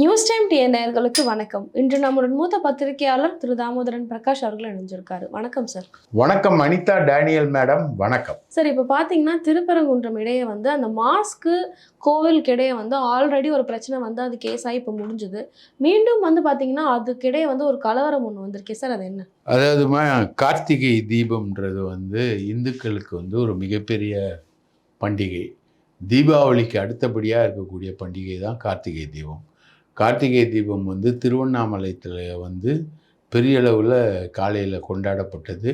News time TA நேயர்களுக்கு வணக்கம். இன்று நம்முடன் மூத்த பத்திரிகையாளர் திரு தாமோதரன் பிரகாஷ் அவர்கள் இணைஞ்சிருக்காரு. வணக்கம் சார். வணக்கம் அனிதா டேனியல் மேடம். வணக்கம். சார் இப்போ பார்த்தீங்கன்னா திருப்பரங்குன்றம் இடையே வந்து அந்த மாஸ்க்கு கோவிலுக்கு இடையே வந்து ஆல்ரெடி ஒரு பிரச்சனை வந்து அது கேஸ் ஆகி இப்போ முடிஞ்சுது. மீண்டும் வந்து பார்த்தீங்கன்னா அதுக்கிடையே வந்து ஒரு கலவரம் ஒன்று வந்திருக்கே சார். அது என்ன? அதாவதுமா கார்த்திகை தீபம்ன்றது வந்து இந்துக்களுக்கு வந்து ஒரு மிகப்பெரிய பண்டிகை. தீபாவளிக்கு அடுத்தபடியாக இருக்கக்கூடிய பண்டிகை தான் கார்த்திகை தீபம். கார்த்திகை தீபம் வந்து திருவண்ணாமலையத்தில் வந்து பெரிய அளவில் காலையில் கொண்டாடப்பட்டது.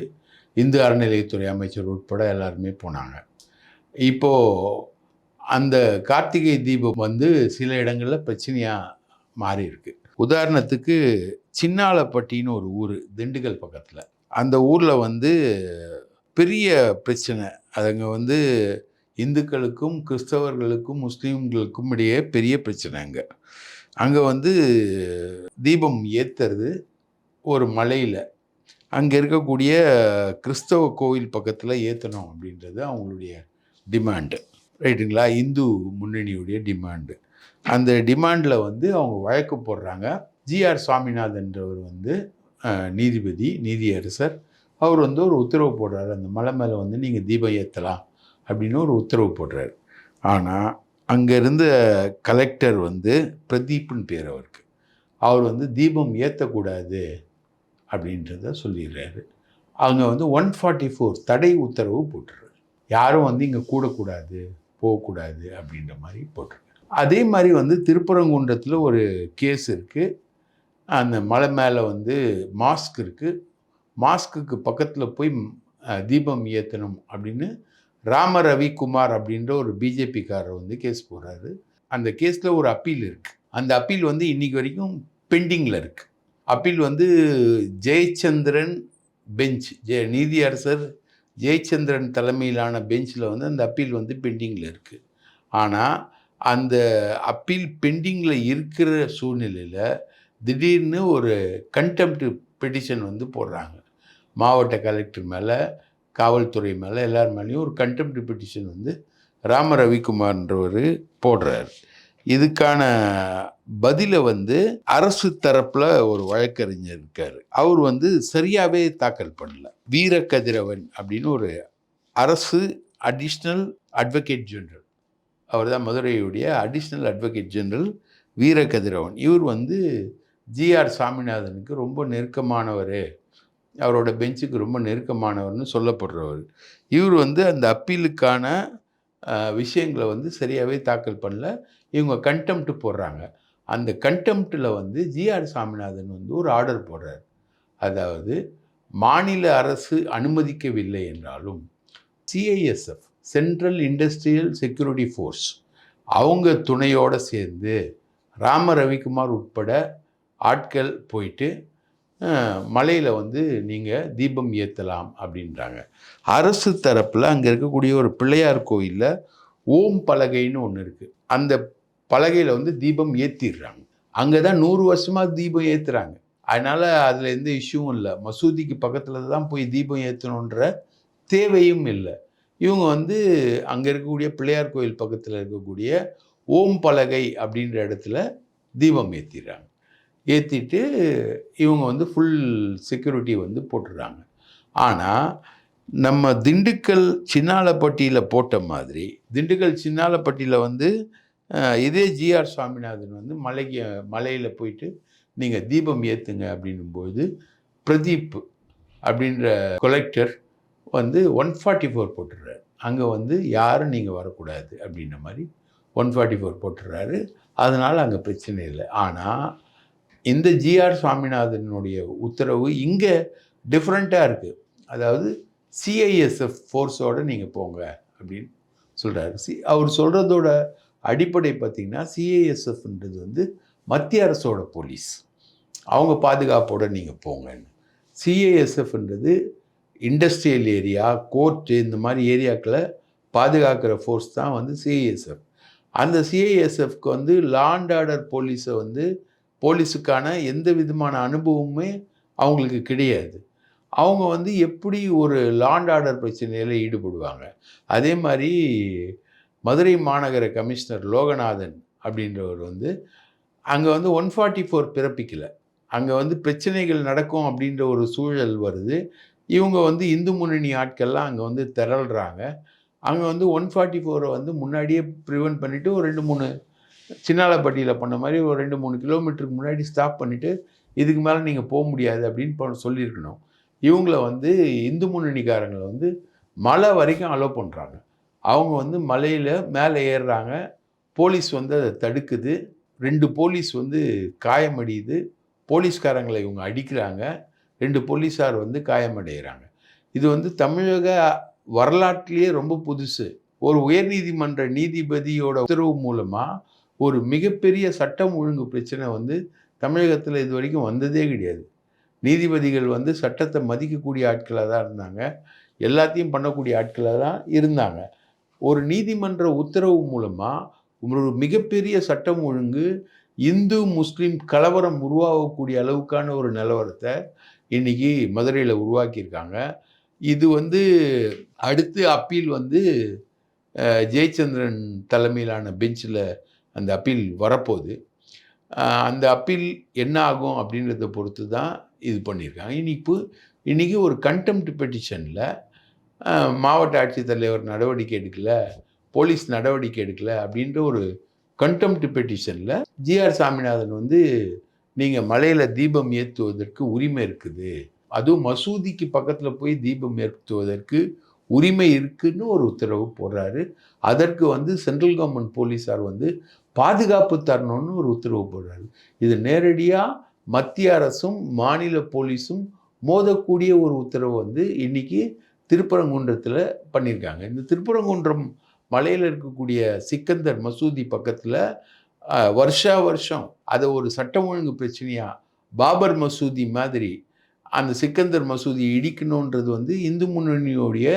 இந்து அறநிலையத்துறை அமைச்சர் உட்பட எல்லாருமே போனாங்க. இப்போது அந்த கார்த்திகை தீபம் வந்து சில இடங்களில் பிரச்சனையாக மாறி இருக்கு உதாரணத்துக்கு சின்னாலப்பட்டின்னு ஒரு ஊர் திண்டுக்கல் பக்கத்தில். அந்த ஊரில் வந்து பெரிய பிரச்சனை. அதுங்க வந்து இந்துக்களுக்கும் கிறிஸ்தவர்களுக்கும் முஸ்லீம்களுக்கும் இடையே பெரிய பிரச்சனை அங்கே. அங்கே வந்து தீபம் ஏற்றுறது ஒரு மலையில். அங்கே இருக்கக்கூடிய கிறிஸ்தவ கோவில் பக்கத்தில் ஏற்றணும் அப்படின்றது அவங்களுடைய டிமாண்டு ரைட்டுங்களா? இந்து முன்னணியுடைய டிமாண்டு அந்த டிமாண்டில் வந்து அவங்க வழக்கு போடுறாங்க. ஜிஆர் சுவாமிநாதன்றவர் வந்து நீதிபதி நீதியரசர். அவர் வந்து ஒரு உத்தரவு போடுறாரு. அந்த மலை மேலே வந்து நீங்கள் தீபம் ஏற்றலாம் அப்படின்னு ஒரு உத்தரவு போடுறாரு. ஆனால் அங்கே இருந்த கலெக்டர் வந்து பிரதீப்னு பேர் அவருக்கு. அவர் வந்து தீபம் ஏற்றக்கூடாது அப்படின்றத சொல்லிடுறாரு. அங்கே வந்து ஒன் ஃபார்ட்டி ஃபோர் தடை உத்தரவு போட்டுறாரு. யாரும் வந்து இங்கே கூடக்கூடாது போகக்கூடாது அப்படின்ற மாதிரி போட்டிருக்காரு. அதே மாதிரி வந்து திருப்பரங்குன்றத்தில் ஒரு கேஸ் இருக்குது அந்த மலை மேலே வந்து மாஸ்க் இருக்குது மாஸ்க்குக்கு பக்கத்தில் போய் தீபம் ஏற்றணும் அப்படின்னு ராம ரவிக்குமார் அப்படின்ற ஒரு பிஜேபிக்காரர் வந்து கேஸ் போடுறாரு. அந்த கேஸில் ஒரு அப்பீல் இருக்குது அந்த அப்பீல் வந்து இன்றைக்கி வரைக்கும் பெண்டிங்கில் இருக்குது அப்பீல் வந்து ஜெயச்சந்திரன் பெஞ்ச் ஜெய நீதியரசர் ஜெயச்சந்திரன் தலைமையிலான பெஞ்சில் வந்து அந்த அப்பீல் வந்து பெண்டிங்கில் இருக்குது ஆனால் அந்த அப்பீல் பெண்டிங்கில் இருக்கிற சூழ்நிலையில் திடீர்னு ஒரு கண்டெம்ட் பெட்டிஷன் வந்து போடுறாங்க. மாவட்ட கலெக்டர் மேலே காவல்துறை மேலே எல்லார் மேலேயும் ஒரு கண்டெம்ட் பெட்டிஷன் வந்து ராம ரவிக்குமார்ன்றவர் போடுறார். இதுக்கான பதிலை வந்து அரசு தரப்பில் ஒரு வழக்கறிஞர் இருக்கார். அவர் வந்து சரியாகவே தாக்கல் பண்ணல. வீரகதிரவன் அப்படின்னு ஒரு அரசு அடிஷ்னல் அட்வொகேட் ஜெனரல் அவர் தான் மதுரையுடைய அடிஷ்னல் அட்வொகேட் ஜெனரல் வீரகதிரவன் இவர் வந்து ஜிஆர் சாமிநாதனுக்கு ரொம்ப நெருக்கமானவர். அவரோட பெஞ்சுக்கு ரொம்ப நெருக்கமானவர்னு சொல்லப்படுறவர். இவர் வந்து அந்த அப்பீலுக்கான விஷயங்களை வந்து சரியாகவே தாக்கல் பண்ணல. இவங்க கண்டெம்ட் போடுறாங்க. அந்த கண்டெம்ட்டில் வந்து ஜிஆர் சாமிநாதன் வந்து ஒரு ஆர்டர் போடுறார். அதாவது மாநில அரசு அனுமதிக்கவில்லை என்றாலும் CISF central industrial security force அவங்க துணையோடு சேர்ந்து ராம ரவிக்குமார் உட்பட ஆட்கள் போயிட்டு மலையில் வந்து நீங்கள் தீபம் ஏற்றலாம் அப்படின்றாங்க. அரசு தரப்பில் அங்கே இருக்கக்கூடிய ஒரு பிள்ளையார் கோயிலில் ஓம் பலகைன்னு ஒன்று இருக்குது அந்த பலகையில் வந்து தீபம் ஏற்றிடுறாங்க அங்கே தான் நூறு வருஷமாக தீபம் ஏற்றுறாங்க அதனால் அதில் எந்த இஷ்யூவும் இல்லை. மசூதிக்கு பக்கத்தில் தான் போய் தீபம் ஏற்றணுன்ற தேவையும் இல்லை. இவங்க வந்து அங்கே இருக்கக்கூடிய பிள்ளையார் கோயில் பக்கத்தில் இருக்கக்கூடிய ஓம் பலகை அப்படின்ற இடத்துல தீபம் ஏற்றிடுறாங்க ஏற்றிட்டு இவங்க வந்து ஃபுல் செக்யூரிட்டி வந்து போட்டுடுறாங்க. ஆனால் நம்ம திண்டுக்கல் சின்னாலப்பட்டியில் போட்ட மாதிரி திண்டுக்கல் சின்னாலப்பட்டியில் வந்து இதே ஜிஆர் சுவாமிநாதன் வந்து மலைக்கு மலையில் போயிட்டு நீங்கள் தீபம் ஏற்றுங்க அப்படின்னும்போது பிரதீப் அப்படின்ற கொலெக்டர் வந்து ஒன் ஃபார்ட்டி ஃபோர் போட்டுடுறாரு. அங்கே வந்து யாரும் நீங்கள் வரக்கூடாது அப்படின்ற மாதிரி ஒன் ஃபார்ட்டி ஃபோர் போட்டுடுறாரு. அதனால் அங்கே பிரச்சனை இல்லை. ஆனால் இந்த ஜிஆர் சுவாமிநாதனுடைய உத்தரவு இங்கே டிஃப்ரெண்ட்டாக இருக்குது அதாவது சிஐஎஸ்எஃப் ஃபோர்ஸோடு நீங்கள் போங்க அப்படின்னு சொல்கிறாரு சி அவர் சொல்கிறதோட அடிப்படை பார்த்திங்கன்னா சிஐஎஸ்எஃப்ன்றது வந்து மத்திய அரசோட போலீஸ் அவங்க பாதுகாப்போடு நீங்கள் போங்கன்னு. சிஏஎஸ்எஃப்ன்றது இண்டஸ்ட்ரியல் ஏரியா கோர்ட்டு இந்த மாதிரி ஏரியாக்களை பாதுகாக்கிற ஃபோர்ஸ் தான் வந்து சிஐஎஸ்எஃப் அந்த சிஐஎஸ்எஃப்க்கு வந்து லாண்ட் ஆர்டர் போலீஸை வந்து போலீஸுக்கான எந்த விதமான அனுபவமுமே அவங்களுக்கு கிடையாது. அவங்க வந்து எப்படி ஒரு லாண்ட் ஆர்டர் பிரச்சனையில் ஈடுபடுவாங்க? அதே மாதிரி மதுரை மாநகர கமிஷனர் லோகநாதன் அப்படின்றவர் வந்து அங்கே வந்து ஒன் ஃபார்ட்டி ஃபோர் பிறப்பிக்கலை. அங்கே வந்து பிரச்சனைகள் நடக்கும் அப்படின்ற ஒரு சூழல் வருது. இவங்க வந்து இந்து முன்னணி ஆட்கள்லாம் அங்கே வந்து திரள்றாங்க. அங்கே வந்து ஒன் ஃபார்ட்டி ஃபோரை வந்து முன்னாடியே ப்ரிவென்ட் பண்ணிவிட்டு ஒரு ரெண்டு மூணு சின்னாலப்பட்டியில் பண்ண மாதிரி ஒரு ரெண்டு மூணு கிலோமீட்டருக்கு முன்னாடி ஸ்டாப் பண்ணிவிட்டு இதுக்கு மேலே நீங்கள் போக முடியாது அப்படின்னு சொல்லியிருக்கணும். இவங்கள வந்து இந்து முன்னணிக்காரங்களை வந்து மலை வரைக்கும் அலோவ் பண்ணுறாங்க அவங்க வந்து மலையில் மேலே ஏறுறாங்க. போலீஸ் வந்து அதை தடுக்குது. ரெண்டு போலீஸ் வந்து காயமடையுது. போலீஸ்காரங்களை இவங்க அடிக்கிறாங்க. ரெண்டு போலீஸார் வந்து காயமடைகிறாங்க. இது வந்து தமிழக வரலாற்றிலேயே ரொம்ப புதுசு. ஒரு உயர்நீதிமன்ற நீதிபதியோட உத்தரவு மூலமாக ஒரு மிகப்பெரிய சட்டம் ஒழுங்கு பிரச்சனை வந்து தமிழகத்தில் இது வரைக்கும் வந்ததே கிடையாது. நீதிபதிகள் வந்து சட்டத்தை மதிக்கக்கூடிய ஆட்களாக தான் இருந்தாங்க. எல்லாத்தையும் பண்ணக்கூடிய ஆட்களாக தான் இருந்தாங்க. ஒரு நீதிமன்ற உத்தரவு மூலமாக ஒரு மிகப்பெரிய சட்டம் ஒழுங்கு இந்து முஸ்லீம் கலவரம் உருவாகக்கூடிய அளவுக்கான ஒரு நிலவரத்தை இன்னைக்கு மதுரையில் உருவாக்கியிருக்காங்க. இது வந்து அடுத்து அப்பீல் வந்து ஜெயச்சந்திரன் தலைமையிலான பெஞ்சில் அந்த அப்பீல் வரப்போகுது. அந்த அப்பீல் என்ன ஆகும் அப்படின்றத பொறுத்து தான் இது பண்ணியிருக்காங்க. இன்னைக்கு இன்றைக்கி ஒரு கண்டெம்ட் பெட்டிஷனில் மாவட்ட ஆட்சித்தலைவர் நடவடிக்கை எடுக்கல போலீஸ் நடவடிக்கை எடுக்கல அப்படின்ற ஒரு கண்டெம்ட் பெட்டிஷனில் ஜிஆர் சாமிநாதன் வந்து நீங்கள் மலையில் தீபம் ஏற்றுவதற்கு உரிமை இருக்குது. அதுவும் மசூதிக்கு பக்கத்தில் போய் தீபம் ஏற்றுவதற்கு உரிமை இருக்குன்னு ஒரு உத்தரவு போடுறாரு. அதற்கு வந்து சென்ட்ரல் கவர்மெண்ட் போலீஸார் வந்து பாதுகாப்பு தரணும்னு ஒரு உத்தரவு போடுறாரு. இது நேரடியாக மத்திய அரசும் மாநில போலீஸும் மோதக்கூடிய ஒரு உத்தரவு வந்து இன்னைக்கு திருப்பரங்குன்றத்தில் பண்ணியிருக்காங்க. இந்த திருப்பரங்குன்றம் மலையில் இருக்கக்கூடிய சிக்கந்தர் மசூதி பக்கத்தில் வருஷா வருஷம் அதை ஒரு சட்டம் ஒழுங்கு பிரச்சனையாக பாபர் மசூதி மாதிரி அந்த சிக்கந்தர் மசூதியை இடிக்கணுன்றது வந்து இந்து முன்னணியோடைய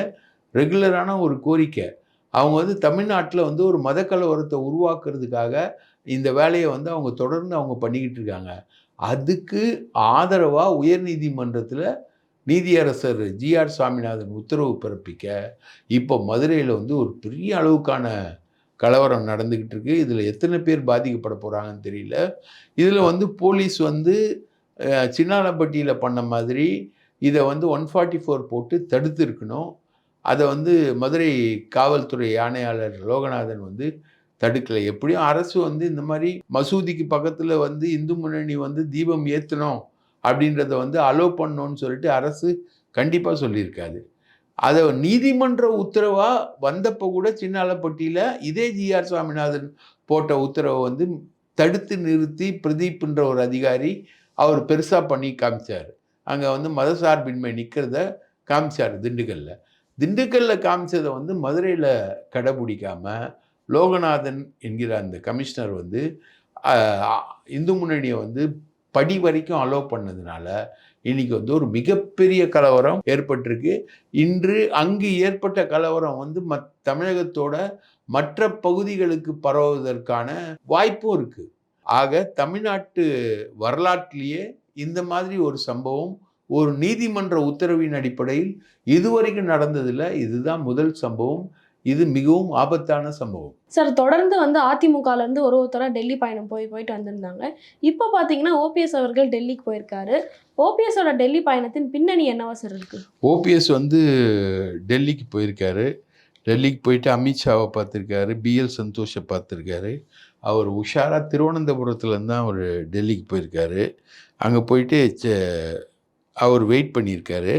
ரெகுலரான ஒரு கோரிக்கை. அவங்க வந்து தமிழ்நாட்டில் வந்து ஒரு மத கலவரத்தை உருவாக்குறதுக்காக இந்த வேலையை வந்து அவங்க தொடர்ந்து அவங்க பண்ணிக்கிட்டு இருக்காங்க. அதுக்கு ஆதரவாக உயர்நீதிமன்றத்தில் நீதியரசர் ஜிஆர் சுவாமிநாதன் உத்தரவு பிறப்பிக்க இப்போ மதுரையில் வந்து ஒரு பெரிய அளவுக்கான கலவரம் நடந்துக்கிட்டு இருக்கு. இதில் எத்தனை பேர் பாதிக்கப்பட போகிறாங்கன்னு தெரியல. இதில் வந்து போலீஸ் வந்து சின்னாலப்பட்டியில் பண்ண மாதிரி இதை வந்து ஒன் ஃபார்ட்டி ஃபோர் போட்டு தடுத்து இருக்கணும். அதை வந்து மதுரை காவல்துறை ஆணையாளர் லோகநாதன் வந்து தடுக்கலை. எப்படியும் அரசு வந்து இந்த மாதிரி மசூதிக்கு பக்கத்தில் வந்து இந்து முன்னணி வந்து தீபம் ஏற்றணும் அப்படின்றத வந்து அலோவ் பண்ணோன்னு சொல்லிட்டு அரசு கண்டிப்பாக சொல்லியிருக்காது. அதை நீதிமன்ற உத்தரவாக வந்தப்போ கூட சின்னாலப்பட்டியில் இதே ஜிஆர் சுவாமிநாதன் போட்ட உத்தரவை வந்து தடுத்து நிறுத்தி பிரதீப்ன்ற ஒரு அதிகாரி அவர் பெருசாக பண்ணி காமிச்சார். அங்கே வந்து மதசார்பின்மை நிற்கிறத காமிச்சார் திண்டுக்கல்ல. திண்டுக்கல்ல காமிச்சதை வந்து மதுரையில் கடைபிடிக்காம லோகநாதன் என்கிற அந்த கமிஷனர் வந்து இந்து முன்னணியை வந்து படி வரைக்கும் அலோவ் பண்ணதுனால இன்னைக்கு வந்து ஒரு மிகப்பெரிய கலவரம் ஏற்பட்டிருக்கு. இன்று அங்கு ஏற்பட்ட கலவரம் வந்து மத் தமிழகத்தோட மற்ற பகுதிகளுக்கு பரவுவதற்கான வாய்ப்பும் இருக்குது ஆக தமிழ்நாட்டு வரலாற்றிலேயே இந்த மாதிரி ஒரு சம்பவம் ஒரு நீதிமன்ற உத்தரவின் அடிப்படையில் இதுவரைக்கும் நடந்ததில்ல இதுதான் முதல் சம்பவம். இது மிகவும் ஆபத்தான சம்பவம். சார் தொடர்ந்து வந்து அதிமுகல இருந்து ஒரு ஒருத்தராக டெல்லி பயணம் போய் போயிட்டு வந்திருந்தாங்க. இப்போ பார்த்தீங்கன்னா ஓபிஎஸ் அவர்கள் டெல்லிக்கு போயிருக்காரு. ஓபிஎஸோட டெல்லி பயணத்தின் பின்னணி என்னவா சார் இருக்கு? ஓபிஎஸ் வந்து டெல்லிக்கு போயிருக்காரு. டெல்லிக்கு போயிட்டு அமித்ஷாவை பார்த்துருக்காரு பிஎல் சந்தோஷை பார்த்துருக்காரு. அவர் உஷாராக திருவனந்தபுரத்துலேருந்து தான் அவர் டெல்லிக்கு போயிருக்காரு. அங்கே போயிட்டு அவர் வெயிட் பண்ணியிருக்காரு.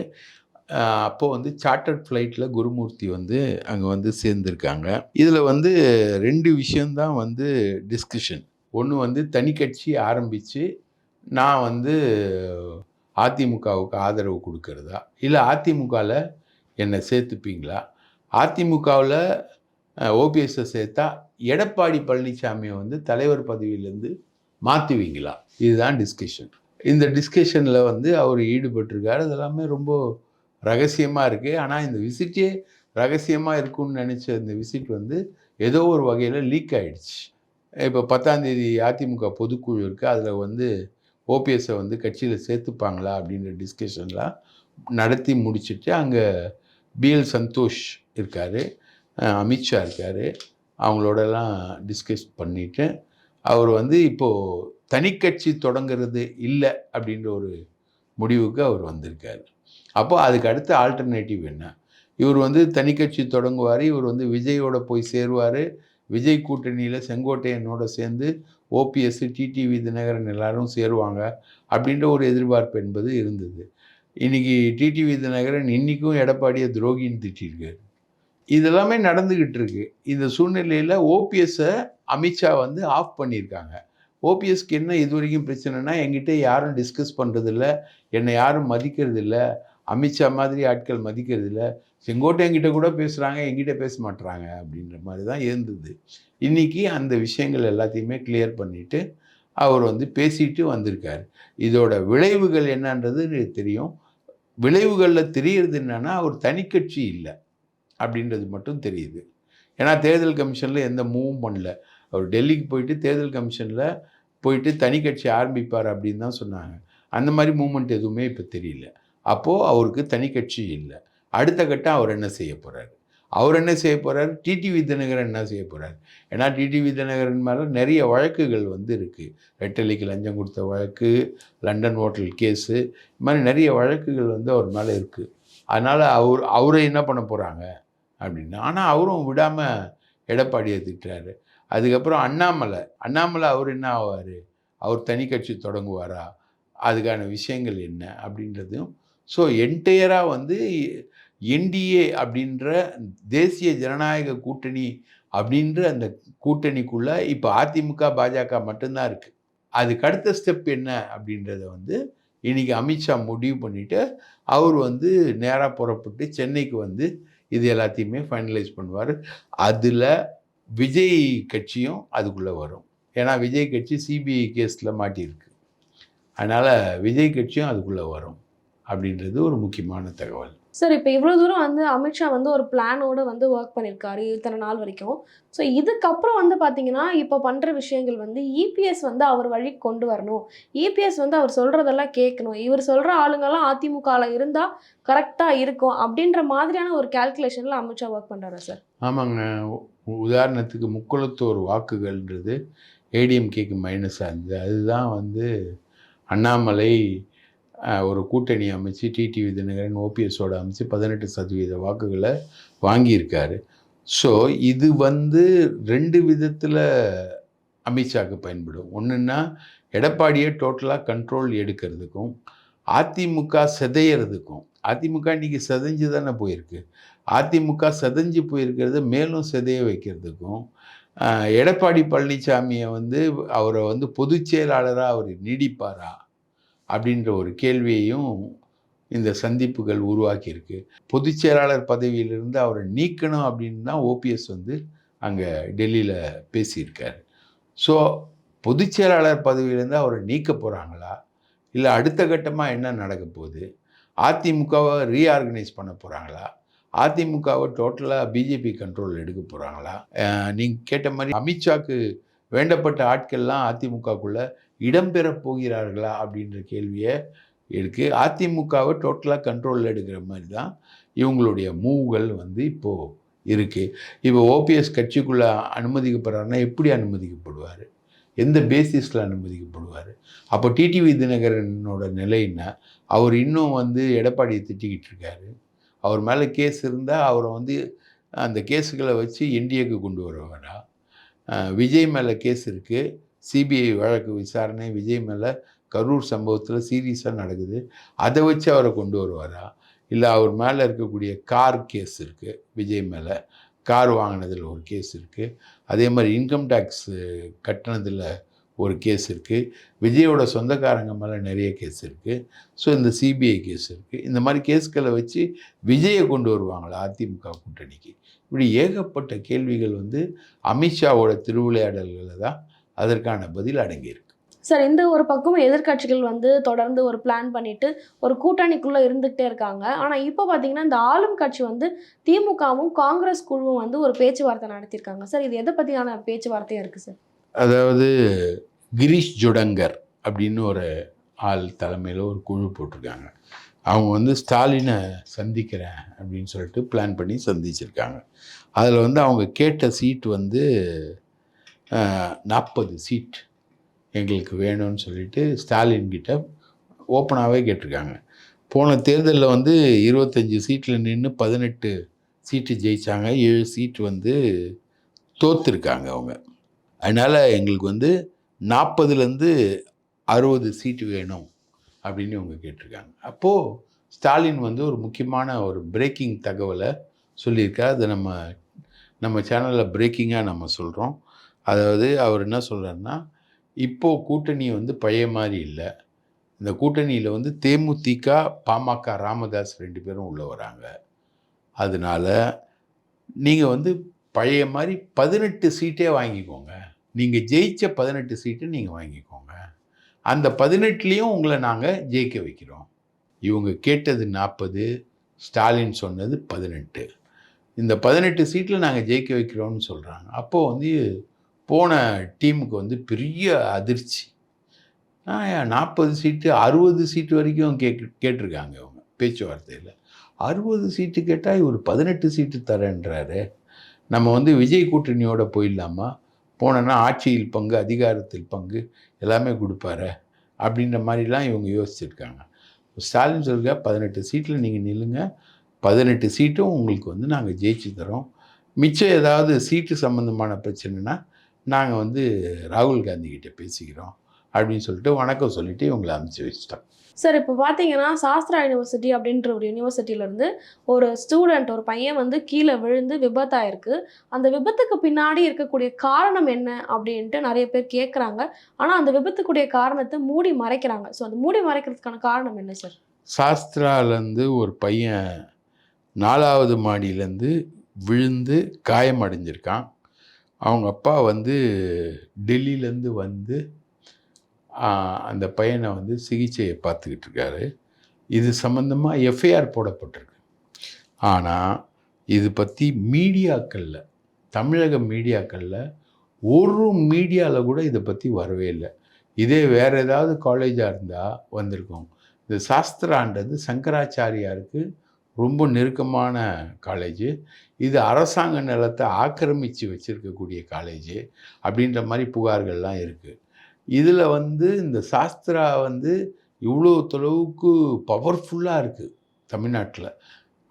அப்போது வந்து சார்ட்டர்ட் ஃப்ளைட்டில் குருமூர்த்தி வந்து அங்கே வந்து சேர்ந்துருக்காங்க. இதில் வந்து ரெண்டு விஷயந்தான் வந்து டிஸ்கஷன் ஒன்று வந்து தனி கட்சி ஆரம்பித்து நான் வந்து அதிமுகவுக்கு ஆதரவு கொடுக்கறதா? இல்லை அதிமுகவில் என்னை சேர்த்துப்பீங்களா? அதிமுகவில் ஓபிஎஸ்ஸை சேர்த்தா எடப்பாடி பழனிசாமியை வந்து தலைவர் பதவியிலேருந்து மாற்றுவீங்களா இதுதான் டிஸ்கஷன் இந்த டிஸ்கஷனில் வந்து அவர் ஈடுபட்டிருக்காரு. அது எல்லாமே ரொம்ப ரகசியமாக இருக்குது ஆனால் இந்த விசிட்டே ரகசியமாக இருக்கும்னு நினச்ச இந்த விசிட் வந்து ஏதோ ஒரு வகையில் லீக் ஆகிடுச்சு இப்போ பத்தாந்தேதி அதிமுக பொதுக்குழு இருக்குது அதில் வந்து ஓபிஎஸ்ஸை வந்து கட்சியில் சேர்த்துப்பாங்களா அப்படின்ற டிஸ்கஷன்லாம் நடத்தி முடிச்சிட்டு அங்கே பிஎல் சந்தோஷ் இருக்கார். அமித்ஷா இருக்கார். அவங்களோடலாம் டிஸ்கஸ் பண்ணிவிட்டு அவர் வந்து இப்போது தனிக்கட்சி தொடங்குறது இல்லை அப்படின்ற ஒரு முடிவுக்கு அவர் வந்திருக்கார். அப்போ அதுக்கு அடுத்த ஆல்டர்னேட்டிவ் என்ன? இவர் வந்து தனிக்கட்சி தொடங்குவார் இவர் வந்து விஜயோட போய் சேருவார். விஜய் கூட்டணியில் செங்கோட்டையனோட சேர்ந்து ஓபிஎஸ் டிடிவி தினகரன் எல்லாரும் சேருவாங்க அப்படின்ற ஒரு எதிர்பார்ப்பு என்பது இருந்தது. இன்றைக்கி டிடிவி தினகரன் இன்றைக்கும் எடப்பாடியை துரோகின்னு திட்டிருக்காரு. இதெல்லாமே நடந்துக்கிட்டு இருக்கு. இந்த சூழ்நிலையில் ஓபிஎஸ்ஸை அமித்ஷா வந்து ஆஃப் பண்ணியிருக்காங்க. ஓபிஎஸ்க்கு என்ன இது வரைக்கும் பிரச்சனைனா என்கிட்ட யாரும் டிஸ்கஸ் பண்ணுறதில்ல என்னை யாரும் மதிக்கிறதில்ல. அமித்ஷா மாதிரி ஆட்கள் மதிக்கிறதில்ல. செங்கோட்டை என்கிட்ட கூட பேசுகிறாங்க என்கிட்ட பேச மாட்டுறாங்க அப்படின்ற மாதிரி தான் இருந்தது. இன்றைக்கி அந்த விஷயங்கள் எல்லாத்தையுமே கிளியர் பண்ணிவிட்டு அவர் வந்து பேசிட்டு வந்திருக்கார். இதோட விளைவுகள் என்னன்றது தெரியும். விளைவுகளில் தெரியறது என்னன்னா அவர் தனிக்கட்சி இல்லை அப்படின்றது மட்டும் தெரியுது. ஏன்னா தேர்தல் கமிஷனில் எந்த மூவும் பண்ணல. அவர் டெல்லிக்கு போயிட்டு தேர்தல் கமிஷனில் போயிட்டு தனி கட்சி ஆரம்பிப்பார் அப்படின்னு தான் சொன்னாங்க. அந்த மாதிரி மூமெண்ட் எதுவுமே இப்போ தெரியல. அப்போது அவருக்கு தனி கட்சி இல்லை. அடுத்த கட்டம் அவர் என்ன செய்ய போகிறாரு அவர் என்ன செய்ய போகிறார் டிடிவி தினகரன் என்ன செய்ய போகிறார் ஏன்னா டிடிவி தினகரன் மேலே நிறைய வழக்குகள் வந்து இருக்குது ரெட்டலிக்கு லஞ்சம் கொடுத்த வழக்கு லண்டன் ஹோட்டல் கேஸு இது மாதிரி நிறைய வழக்குகள் வந்து அவர் மேலே இருக்குது அதனால் அவர் அவரை என்ன பண்ண போகிறாங்க அப்படின்னு. ஆனால் அவரும் விடாமல் எடப்பாடியை திட்டுறாரு. அதுக்கப்புறம் அண்ணாமலை. அண்ணாமலை அவர் என்ன ஆவார்? அவர் தனி கட்சி தொடங்குவாரா? அதுக்கான விஷயங்கள் என்ன? அப்படின்றதும் ஸோ என்டையராக வந்து என்டிஏ அப்படின்ற தேசிய ஜனநாயக கூட்டணி அப்படின்ற அந்த கூட்டணிக்குள்ளே இப்போ அதிமுக பாஜக மட்டும்தான் இருக்குது அதுக்கு அடுத்த ஸ்டெப் என்ன அப்படின்றத வந்து இன்றைக்கி அமித்ஷா முடிவு பண்ணிவிட்டு அவர் வந்து நேராக புறப்பட்டு சென்னைக்கு வந்து இது எல்லாத்தையுமே ஃபைனலைஸ் பண்ணுவார். அதில் விஜய் கட்சியும் அதுக்குள்ளே வரும். ஏன்னா விஜய் கட்சி சிபிஐ கேஸில் மாட்டியிருக்கு. அதனால் விஜய் கட்சியும் அதுக்குள்ளே வரும் அப்படின்றது ஒரு முக்கியமான தகவல். சார் இப்போ இவ்வளோ தூரம் வந்து அமித்ஷா வந்து ஒரு பிளானோட வந்து ஒர்க் பண்ணியிருக்காரு இத்தனை நாள் வரைக்கும். ஸோ இதுக்கப்புறம் வந்து பார்த்தீங்கன்னா இப்போ பண்ணுற விஷயங்கள் வந்து இபிஎஸ் வந்து அவர் வழி கொண்டு வரணும். இபிஎஸ் வந்து அவர் சொல்கிறதெல்லாம் கேட்கணும். இவர் சொல்கிற ஆளுங்கெல்லாம் அதிமுகவில் இருந்தால் கரெக்டாக இருக்கும் அப்படின்ற மாதிரியான ஒரு கேல்குலேஷனில் அமித்ஷா ஒர்க் பண்ணுறாரு சார்? ஆமாங்க. உதாரணத்துக்கு முக்குளத்தோர் வாக்குகள்ன்றது ஏடிஎம்கேக்கு மைனஸாக இருந்தது. அதுதான் வந்து அண்ணாமலை ஒரு கூட்டணி அமைச்சு டிடிவி தினகரன் ஓபிஎஸோட அமைச்சு பதினெட்டு சதவீத வாக்குகளை வாங்கியிருக்காரு. ஸோ இது வந்து ரெண்டு விதத்தில் அமித்ஷாக்கு பயன்படும். ஒன்றுன்னா எடப்பாடியை டோட்டலாக கண்ட்ரோல் எடுக்கிறதுக்கும் அதிமுக சிதையறதுக்கும் அதிமுக இன்றைக்கி சிதைஞ்சு தானே போயிருக்கு. அதிமுக சிதைஞ்சு போயிருக்கிறது மேலும் சிதைய வைக்கிறதுக்கும் எடப்பாடி பழனிசாமியை வந்து அவரை வந்து பொதுச் செயலாளராக அவர் நீடிப்பாரா அப்படின்ற ஒரு கேள்வியையும் இந்த சந்திப்புகள் உருவாக்கியிருக்கு. பொதுச் செயலாளர் பதவியிலிருந்து அவரை நீக்கணும் அப்படின்னு தான் ஓபிஎஸ் வந்து அங்கே டெல்லியில் பேசியிருக்கார். ஸோ பொதுச் செயலாளர் பதவியிலேருந்து அவரை நீக்க போகிறாங்களா இல்லை அடுத்த கட்டமாக என்ன நடக்க போகுது? அதிமுகவை ரீஆர்கனைஸ் பண்ண போகிறாங்களா அதிமுகவை டோட்டலாக பிஜேபி கண்ட்ரோல் எடுக்க போகிறாங்களா நீங்கள் கேட்ட மாதிரி அமித்ஷாக்கு வேண்டப்பட்ட ஆட்கள்லாம் அதிமுகக்குள்ளே இடம்பெற போகிறார்களா அப்படின்ற கேள்வியை இருக்குது அதிமுகவை டோட்டலாக கண்ட்ரோலில் எடுக்கிற மாதிரி தான் இவங்களுடைய மூவ்கள் வந்து இப்போது இருக்குது இப்போ ஓபிஎஸ் கட்சிக்குள்ளே அனுமதிக்கப்படுறாருன்னா எப்படி அனுமதிக்கப்படுவார்? எந்த பேசிஸில் அனுமதிக்கப்படுவார்? அப்போ டிடிவி தினகரனோட நிலை என்ன அவர் இன்னும் வந்து எடப்பாடியை திட்டிக்கிட்டு இருக்காரு. அவர் மேலே கேஸ் இருந்தால் அவரை வந்து அந்த கேஸுகளை வச்சு என்டிஏக்கு கொண்டு வருவாரா? விஜய் மேலே கேஸ் இருக்குது சிபிஐ வழக்கு விசாரணை விஜய் மேலே கரூர் சம்பவத்தில் சீரியஸாக நடக்குது. அதை வச்சு அவரை கொண்டு வருவாரா? இல்லை அவர் மேலே இருக்கக்கூடிய கார் கேஸ் இருக்குது விஜய் மேலே. கார் வாங்கினதில் ஒரு கேஸ் இருக்குது அதே மாதிரி இன்கம் டேக்ஸ் கட்டினதில் ஒரு கேஸ் இருக்குது விஜயோட சொந்தக்காரங்க மேலே நிறைய கேஸ் இருக்குது ஸோ இந்த சிபிஐ கேஸ் இருக்குது இந்த மாதிரி கேஸ்களை வச்சு விஜயை கொண்டு வருவாங்களா அதிமுக கூட்டணிக்கு? இப்படி ஏகப்பட்ட கேள்விகள் வந்து அமித்ஷாவோட திருவிளையாடல்களில் தான் அதற்கான பதில் அடங்கியிருக்கு. சார் இந்த ஒரு பக்கம் எதிர்க்கட்சிகள் வந்து தொடர்ந்து ஒரு பிளான் பண்ணிட்டு ஒரு கூட்டணிக்குள்ளே இருந்துகிட்டே இருக்காங்க. ஆனால் இப்போ பார்த்தீங்கன்னா இந்த ஆளும் கட்சி வந்து திமுகவும் காங்கிரஸ் குழுவும் வந்து ஒரு பேச்சுவார்த்தை நடத்தியிருக்காங்க. சார் இது எதை பற்றியான பேச்சுவார்த்தையாக இருக்குது சார் அதாவது கிரீஷ் ஜுடங்கர் அப்படின்னு ஒரு ஆள் தலைமையில் ஒரு குழு போட்டிருக்காங்க. அவங்க வந்து ஸ்டாலினை சந்திக்கிறேன் அப்படின்னு சொல்லிட்டு பிளான் பண்ணி சந்திச்சிருக்காங்க. அதில் வந்து அவங்க கேட்ட சீட் வந்து நாற்பது சீட் எங்களுக்கு வேணும்னு சொல்லிட்டு ஸ்டாலின் கிட்ட ஓப்பனாகவே கேட்டிருக்காங்க. போன தேர்தலில் வந்து இருபத்தஞ்சி சீட்டில் நின்று பதினெட்டு சீட்டு ஜெயித்தாங்க ஏழு சீட்டு வந்து தோத்துருக்காங்க அவங்க. அதனால் எங்களுக்கு வந்து நாற்பதுலேருந்து அறுபது சீட்டு வேணும் அப்படின்னு இவங்க கேட்டிருக்காங்க. அப்போது ஸ்டாலின் வந்து ஒரு முக்கியமான ஒரு பிரேக்கிங் தகவலை சொல்லியிருக்கார். அதை நம்ம நம்ம சேனலில் பிரேக்கிங்காக நம்ம சொல்கிறோம் அதாவது அவர் என்ன சொல்கிறாருன்னா இப்போது கூட்டணி வந்து பழைய மாதிரி இல்லை. இந்த கூட்டணியில் வந்து தேமுதிக பாமக ராமதாஸ் ரெண்டு பேரும் உள்ளே வராங்க. அதனால நீங்கள் வந்து பழைய மாதிரி பதினெட்டு சீட்டே வாங்கிக்கோங்க. நீங்கள் ஜெயித்த பதினெட்டு சீட்டை நீங்கள் வாங்கிக்கோங்க. அந்த பதினெட்டுலேயும் உங்களை நாங்கள் ஜெயிக்க வைக்கிறோம். இவங்க கேட்டது நாற்பது ஸ்டாலின் சொன்னது பதினெட்டு. இந்த பதினெட்டு சீட்டில் நாங்கள் ஜெயிக்க வைக்கிறோம்னு சொல்கிறாங்க அப்போது வந்து போன டீமுக்கு வந்து பெரிய அதிர்ச்சி. நாற்பது சீட்டு அறுபது சீட்டு வரைக்கும் கேட்டு கேட்டிருக்காங்க அவங்க பேச்சுவார்த்தையில். அறுபது சீட்டு கேட்டால் இவர் பதினெட்டு சீட்டு தரேன்றாரு. நம்ம வந்து விஜய் கூட்டணியோட போயிடலாமா? போனோன்னா ஆட்சியில் பங்கு அதிகாரத்தில் பங்கு எல்லாமே கொடுப்பாரு அப்படின்ற மாதிரிலாம் இவங்க யோசிச்சிருக்காங்க. ஸ்டாலின் சொல்கிற பதினெட்டு சீட்டில் நீங்கள் நில்லுங்க. பதினெட்டு சீட்டும் உங்களுக்கு வந்து நாங்கள் ஜெயிச்சு தரோம். மிச்சம் ஏதாவது சீட்டு சம்மந்தமான பிரச்சனைனா நாங்கள் வந்து ராகுல் காந்தி கிட்ட பேசிக்கிறோம் அப்படின்னு சொல்லிட்டு வணக்கம் சொல்லிட்டு இவங்களை அனுப்பிச்சி வச்சிட்டோம். சார் இப்போ பார்த்தீங்கன்னா சாஸ்திரா யூனிவர்சிட்டி அப்படின்ற ஒரு யூனிவர்சிட்டியிலேருந்து ஒரு ஸ்டூடெண்ட் ஒரு பையன் வந்து கீழே விழுந்து விபத்தாயிருக்கு. அந்த விபத்துக்கு பின்னாடி இருக்கக்கூடிய காரணம் என்ன அப்படின்ட்டு நிறைய பேர் கேட்குறாங்க ஆனால் அந்த விபத்துக்குடைய காரணத்தை மூடி மறைக்கிறாங்க. ஸோ அந்த மூடி மறைக்கிறதுக்கான காரணம் என்ன சார்? சாஸ்திராலேருந்து ஒரு பையன் நாலாவது மாடியிலேருந்து விழுந்து காயம் அடைஞ்சிருக்கான் அவங்க அப்பா வந்து டெல்லியிலேருந்து வந்து அந்த பையனை வந்து சிகிச்சையை பார்த்துக்கிட்டு இருக்காரு. இது சம்மந்தமாக எஃப்ஐஆர் போடப்பட்டிருக்கு. ஆனால் இது பற்றி மீடியாக்களில் தமிழக மீடியாக்களில் ஒரு மீடியாவில் கூட இதை பற்றி வரவே இல்லை. இதே வேறு ஏதாவது காலேஜாக இருந்தால் வந்திருக்கோம். இந்த சாஸ்திரான்றது சங்கராச்சாரியாருக்கு ரொம்ப நெருக்கமான காலேஜு இது அரசாங்க நிலத்தை ஆக்கிரமித்து வச்சுருக்கக்கூடிய காலேஜு அப்படின்ற மாதிரி புகார்கள்லாம் இருக்குது இதில் வந்து இந்த சாஸ்திரா வந்து இவ்வளோ தொலைவுக்கு பவர்ஃபுல்லாக இருக்குது தமிழ்நாட்டில்.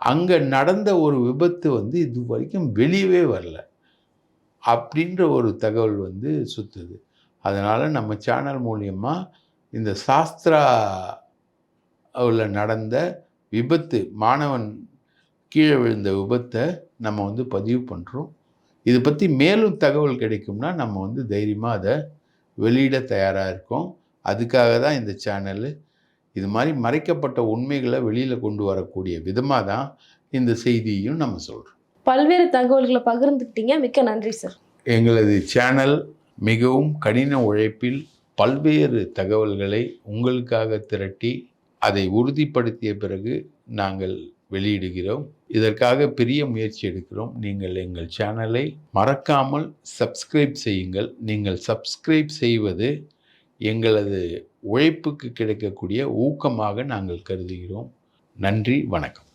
அங்கே நடந்த ஒரு விபத்து வந்து இது வரைக்கும் வெளியவே வரல. அப்படின்ற ஒரு தகவல் வந்து சுற்றுது அதனால் நம்ம சேனல் மூலியமாக இந்த சாஸ்திரா நடந்த விபத்து மாணவன் கீழே விழுந்த விபத்தை நம்ம வந்து பதிவு பண்ணுறோம் இது பற்றி மேலும் தகவல் கிடைக்கும்னா நம்ம வந்து தைரியமாக அதை வெளியிட தயாராக இருக்கோம். அதுக்காக தான் இந்த சேனலு. இது மாதிரி மறைக்கப்பட்ட உண்மைகளை வெளியில் கொண்டு வரக்கூடிய விதமாக தான் இந்த செய்தியையும் நம்ம சொல்கிறோம் பல்வேறு தகவல்களை பகிர்ந்துக்கிட்டீங்க. மிக்க நன்றி சார். எங்களது சேனல் மிகவும் கடின உழைப்பில் பல்வேறு தகவல்களை உங்களுக்காக திரட்டி அதை உறுதிப்படுத்திய பிறகு நாங்கள் வெளியிடுகிறோம். இதற்காக பெரிய முயற்சி எடுக்கிறோம். நீங்கள் எங்கள் சேனலை மறக்காமல் சப்ஸ்கிரைப் செய்யுங்கள். நீங்கள் சப்ஸ்கிரைப் செய்வது எங்களது உழைப்புக்கு கிடைக்கக்கூடிய ஊக்கமாக நாங்கள் கருதுகிறோம். நன்றி வணக்கம்.